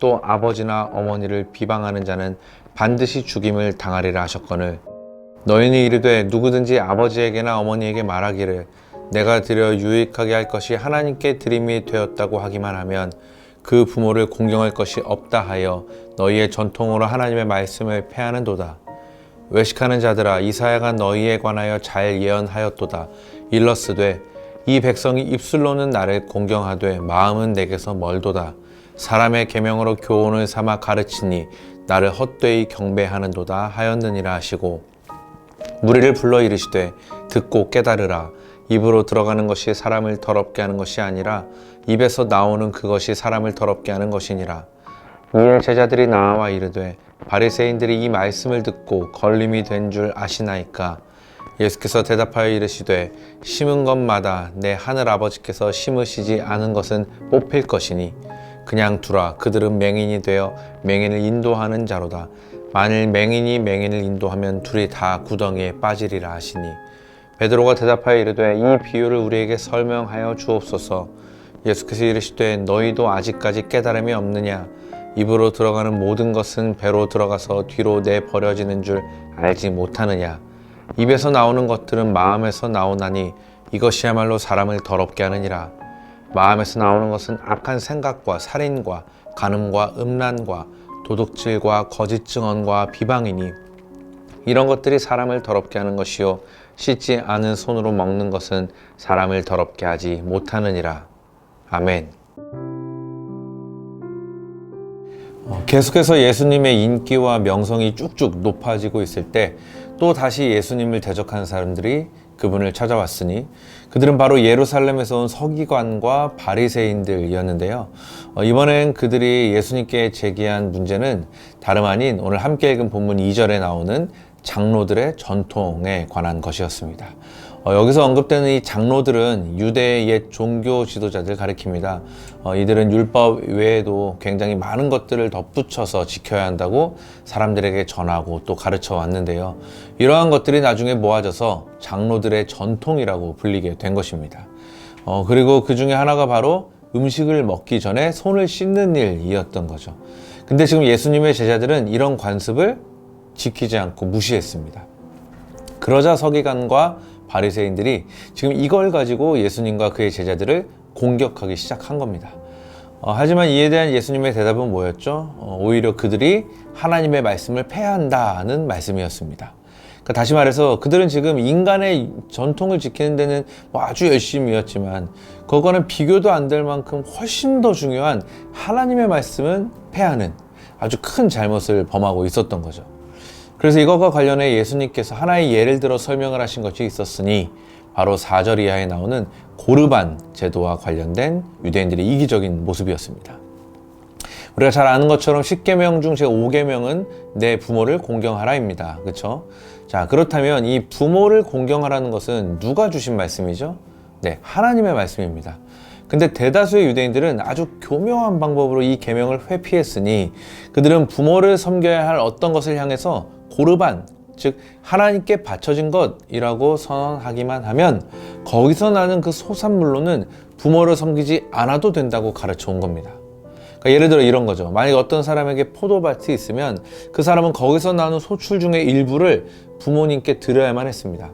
또 아버지나 어머니를 비방하는 자는 반드시 죽임을 당하리라 하셨거늘 너희는 이르되 누구든지 아버지에게나 어머니에게 말하기를 내가 드려 유익하게 할 것이 하나님께 드림이 되었다고 하기만 하면 그 부모를 공경할 것이 없다 하여 너희의 전통으로 하나님의 말씀을 패하는도다. 외식하는 자들아 이사야가 너희에 관하여 잘 예언하였도다. 일러스되 이 백성이 입술로는 나를 공경하되 마음은 내게서 멀도다. 사람의 계명으로 교훈을 삼아 가르치니 나를 헛되이 경배하는도다 하였느니라 하시고 무리를 불러 이르시되 듣고 깨달으라. 입으로 들어가는 것이 사람을 더럽게 하는 것이 아니라 입에서 나오는 그것이 사람을 더럽게 하는 것이니라. 이에 제자들이 나와 이르되 바리새인들이 이 말씀을 듣고 걸림이 된 줄 아시나이까? 예수께서 대답하여 이르시되 심은 것마다 내 하늘 아버지께서 심으시지 않은 것은 뽑힐 것이니 그냥 두라. 그들은 맹인이 되어 맹인을 인도하는 자로다. 만일 맹인이 맹인을 인도하면 둘이 다 구덩이에 빠지리라 하시니. 베드로가 대답하여 이르되 이 비유를 우리에게 설명하여 주옵소서. 예수께서 이르시되 너희도 아직까지 깨달음이 없느냐? 입으로 들어가는 모든 것은 배로 들어가서 뒤로 내 버려지는 줄 알지 못하느냐? 입에서 나오는 것들은 마음에서 나오나니 이것이야말로 사람을 더럽게 하느니라 마음에서 나오는 것은 악한 생각과 살인과 간음과 음란과 도둑질과 거짓 증언과 비방이니 이런 것들이 사람을 더럽게 하는 것이요 씻지 않은 손으로 먹는 것은 사람을 더럽게 하지 못하느니라 아멘. 어, 계속해서 예수님의 인기와 명성이 쭉쭉 높아지고 있을 때 또 다시 예수님을 대적하는 사람들이 그분을 찾아왔으니 그들은 바로 예루살렘에서 온 서기관과 바리새인들이었는데요. 어, 이번엔 그들이 예수님께 제기한 문제는 다름 아닌 오늘 함께 읽은 본문 2절에 나오는 장로들의 전통에 관한 것이었습니다. 어, 여기서 언급되는 이 장로들은 유대의 옛 종교 지도자들 가리킵니다. 어, 이들은 율법 외에도 굉장히 많은 것들을 덧붙여서 지켜야 한다고 사람들에게 전하고 또 가르쳐 왔는데요. 이러한 것들이 나중에 모아져서 장로들의 전통이라고 불리게 된 것입니다. 어, 그리고 그 중에 하나가 바로 음식을 먹기 전에 손을 씻는 일이었던 거죠. 근데 지금 예수님의 제자들은 이런 관습을 지키지 않고 무시했습니다. 그러자 서기관과 바리새인들이 지금 이걸 가지고 예수님과 그의 제자들을 공격하기 시작한 겁니다. 어, 하지만 이에 대한 예수님의 대답은 뭐였죠? 어, 오히려 그들이 하나님의 말씀을 폐한다는 말씀이었습니다. 그러니까 다시 말해서 그들은 지금 인간의 전통을 지키는 데는 뭐 아주 열심이었지만 그거는 비교도 안 될 만큼 훨씬 더 중요한 하나님의 말씀은 폐하는 아주 큰 잘못을 범하고 있었던 거죠. 그래서 이것과 관련해 예수님께서 하나의 예를 들어 설명을 하신 것이 있었으니 바로 4절 이하에 나오는 고르반 제도와 관련된 유대인들의 이기적인 모습이었습니다. 우리가 잘 아는 것처럼 10계명 중 제5계명은 내 부모를 공경하라입니다. 그렇죠? 자, 그렇다면 이 부모를 공경하라는 것은 누가 주신 말씀이죠? 네, 하나님의 말씀입니다. 근데 대다수의 유대인들은 아주 교묘한 방법으로 이 계명을 회피했으니 그들은 부모를 섬겨야 할 어떤 것을 향해서 고르반, 즉 하나님께 바쳐진 것이라고 선언하기만 하면 거기서 나는 그 소산물로는 부모를 섬기지 않아도 된다고 가르쳐 온 겁니다. 그러니까 예를 들어 이런 거죠. 만약 어떤 사람에게 포도밭이 있으면 그 사람은 거기서 나는 소출 중의 일부를 부모님께 드려야만 했습니다.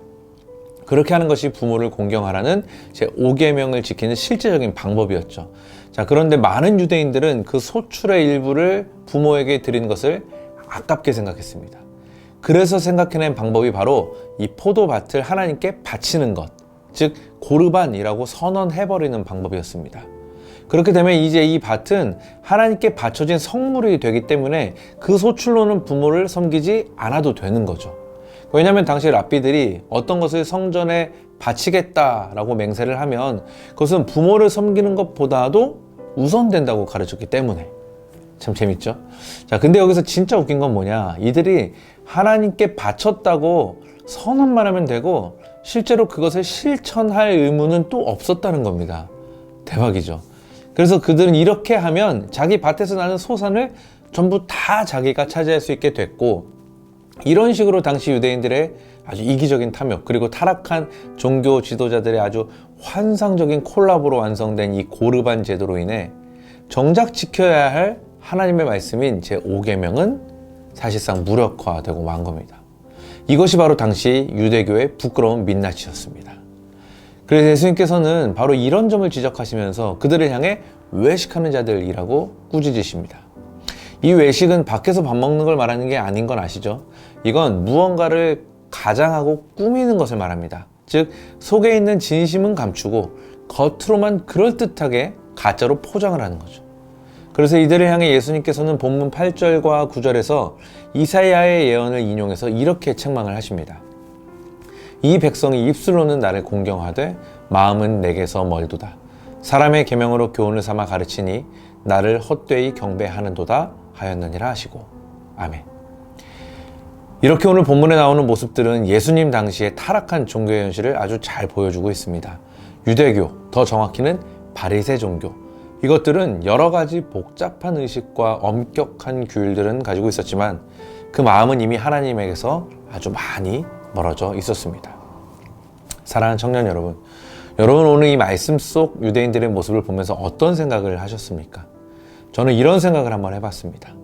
그렇게 하는 것이 부모를 공경하라는 제 5계명을 지키는 실제적인 방법이었죠. 자, 그런데 많은 유대인들은 그 소출의 일부를 부모에게 드리는 것을 아깝게 생각했습니다. 그래서 생각해낸 방법이 바로 이 포도밭을 하나님께 바치는 것, 즉 고르반이라고 선언해버리는 방법이었습니다. 그렇게 되면 이제 이 밭은 하나님께 바쳐진 성물이 되기 때문에 그 소출로는 부모를 섬기지 않아도 되는 거죠. 왜냐하면 당시 랍비들이 어떤 것을 성전에 바치겠다라고 맹세를 하면 그것은 부모를 섬기는 것보다도 우선된다고 가르쳤기 때문에 참 재밌죠? 자, 근데 여기서 진짜 웃긴 건 뭐냐? 이들이 하나님께 바쳤다고 선언만 하면 되고 실제로 그것을 실천할 의무는 또 없었다는 겁니다. 대박이죠. 그래서 그들은 이렇게 하면 자기 밭에서 나는 소산을 전부 다 자기가 차지할 수 있게 됐고 이런 식으로 당시 유대인들의 아주 이기적인 탐욕 그리고 타락한 종교 지도자들의 아주 환상적인 콜라보로 완성된 이 고르반 제도로 인해 정작 지켜야 할 하나님의 말씀인 제 5계명은 사실상 무력화되고 만 겁니다. 이것이 바로 당시 유대교의 부끄러운 민낯이었습니다. 그래서 예수님께서는 바로 이런 점을 지적하시면서 그들을 향해 외식하는 자들이라고 꾸짖으십니다. 이 외식은 밖에서 밥 먹는 걸 말하는 게 아닌 건 아시죠? 이건 무언가를 가장하고 꾸미는 것을 말합니다. 즉, 속에 있는 진심은 감추고 겉으로만 그럴듯하게 가짜로 포장을 하는 거죠. 그래서 이들을 향해 예수님께서는 본문 8절과 9절에서 이사야의 예언을 인용해서 이렇게 책망을 하십니다. 이 백성이 입술로는 나를 공경하되 마음은 내게서 멀도다. 사람의 계명으로 교훈을 삼아 가르치니 나를 헛되이 경배하는도다 하였느니라 하시고 아멘. 이렇게 오늘 본문에 나오는 모습들은 예수님 당시의 타락한 종교의 현실을 아주 잘 보여주고 있습니다. 유대교, 더 정확히는 바리새 종교. 이것들은 여러 가지 복잡한 의식과 엄격한 규율들은 가지고 있었지만 그 마음은 이미 하나님에게서 아주 많이 멀어져 있었습니다. 사랑하는 청년 여러분, 여러분 오늘 이 말씀 속 유대인들의 모습을 보면서 어떤 생각을 하셨습니까? 저는 이런 생각을 한번 해봤습니다.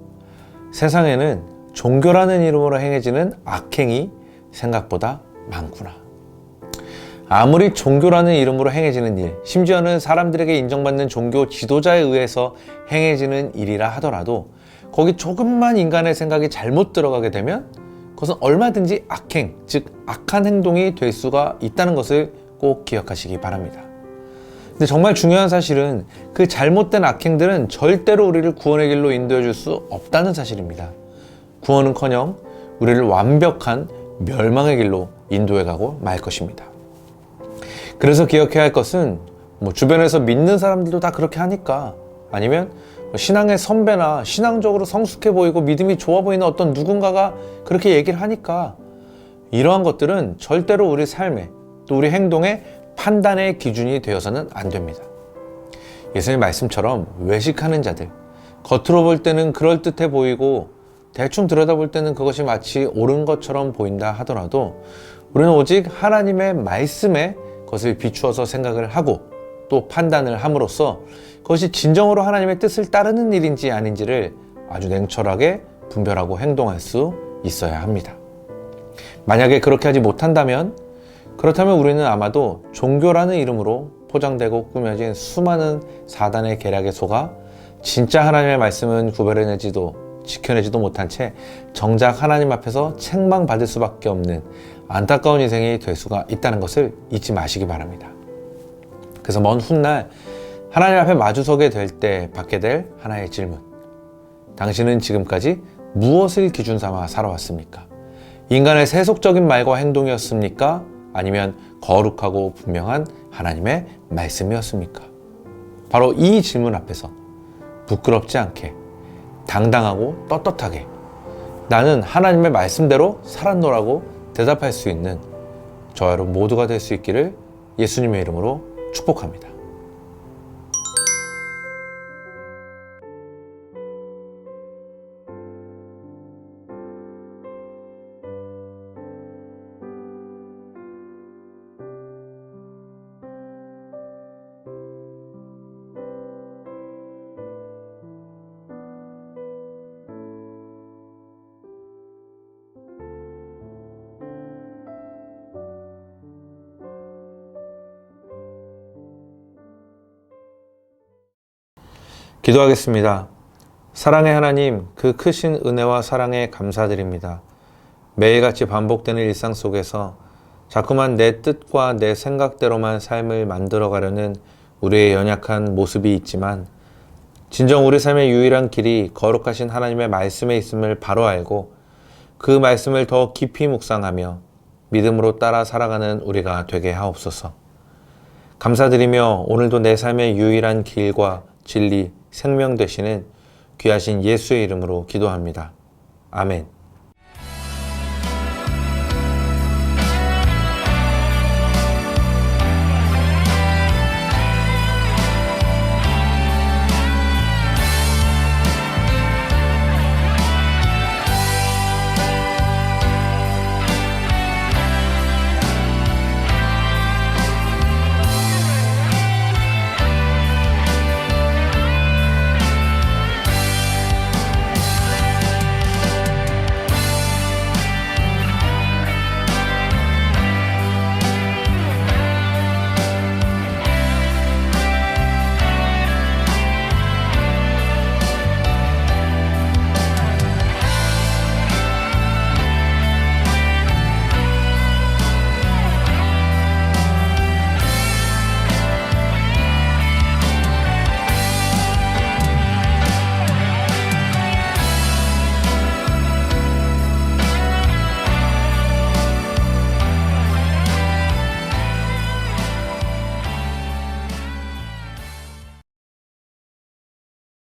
세상에는 종교라는 이름으로 행해지는 악행이 생각보다 많구나. 아무리 종교라는 이름으로 행해지는 일, 심지어는 사람들에게 인정받는 종교 지도자에 의해서 행해지는 일이라 하더라도 거기 조금만 인간의 생각이 잘못 들어가게 되면 그것은 얼마든지 악행, 즉 악한 행동이 될 수가 있다는 것을 꼭 기억하시기 바랍니다. 근데 정말 중요한 사실은 그 잘못된 악행들은 절대로 우리를 구원의 길로 인도해 줄 수 없다는 사실입니다. 구원은커녕 우리를 완벽한 멸망의 길로 인도해 가고 말 것입니다. 그래서 기억해야 할 것은 뭐 주변에서 믿는 사람들도 다 그렇게 하니까 아니면 뭐 신앙의 선배나 신앙적으로 성숙해 보이고 믿음이 좋아 보이는 어떤 누군가가 그렇게 얘기를 하니까 이러한 것들은 절대로 우리 삶에 또 우리 행동의 판단의 기준이 되어서는 안 됩니다. 예수님 말씀처럼 외식하는 자들, 겉으로 볼 때는 그럴듯해 보이고 대충 들여다볼 때는 그것이 마치 옳은 것처럼 보인다 하더라도 우리는 오직 하나님의 말씀에 그 것을 비추어서 생각을 하고 또 판단을 함으로써 그것이 진정으로 하나님의 뜻을 따르는 일인지 아닌지를 아주 냉철하게 분별하고 행동할 수 있어야 합니다. 만약에 그렇게 하지 못한다면 그렇다면 우리는 아마도 종교라는 이름으로 포장되고 꾸며진 수많은 사단의 계략에 속아 진짜 하나님의 말씀은 구별해내지도 지켜내지도 못한 채 정작 하나님 앞에서 책망받을 수밖에 없는 안타까운 인생이 될 수가 있다는 것을 잊지 마시기 바랍니다. 그래서 먼 훗날 하나님 앞에 마주서게 될 때 받게 될 하나의 질문. 당신은 지금까지 무엇을 기준 삼아 살아왔습니까? 인간의 세속적인 말과 행동이었습니까? 아니면 거룩하고 분명한 하나님의 말씀이었습니까? 바로 이 질문 앞에서 부끄럽지 않게 당당하고 떳떳하게 나는 하나님의 말씀대로 살았노라고 대답할 수 있는 저 여러분 모두가 될 수 있기를 예수님의 이름으로 축복합니다. 기도하겠습니다. 사랑의 하나님, 그 크신 은혜와 사랑에 감사드립니다. 매일같이 반복되는 일상 속에서 자꾸만 내 뜻과 내 생각대로만 삶을 만들어 가려는 우리의 연약한 모습이 있지만 진정 우리 삶의 유일한 길이 거룩하신 하나님의 말씀에 있음을 바로 알고 그 말씀을 더 깊이 묵상하며 믿음으로 따라 살아가는 우리가 되게 하옵소서. 감사드리며 오늘도 내 삶의 유일한 길과 진리, 생명 되시는 귀하신 예수의 이름으로 기도합니다. 아멘.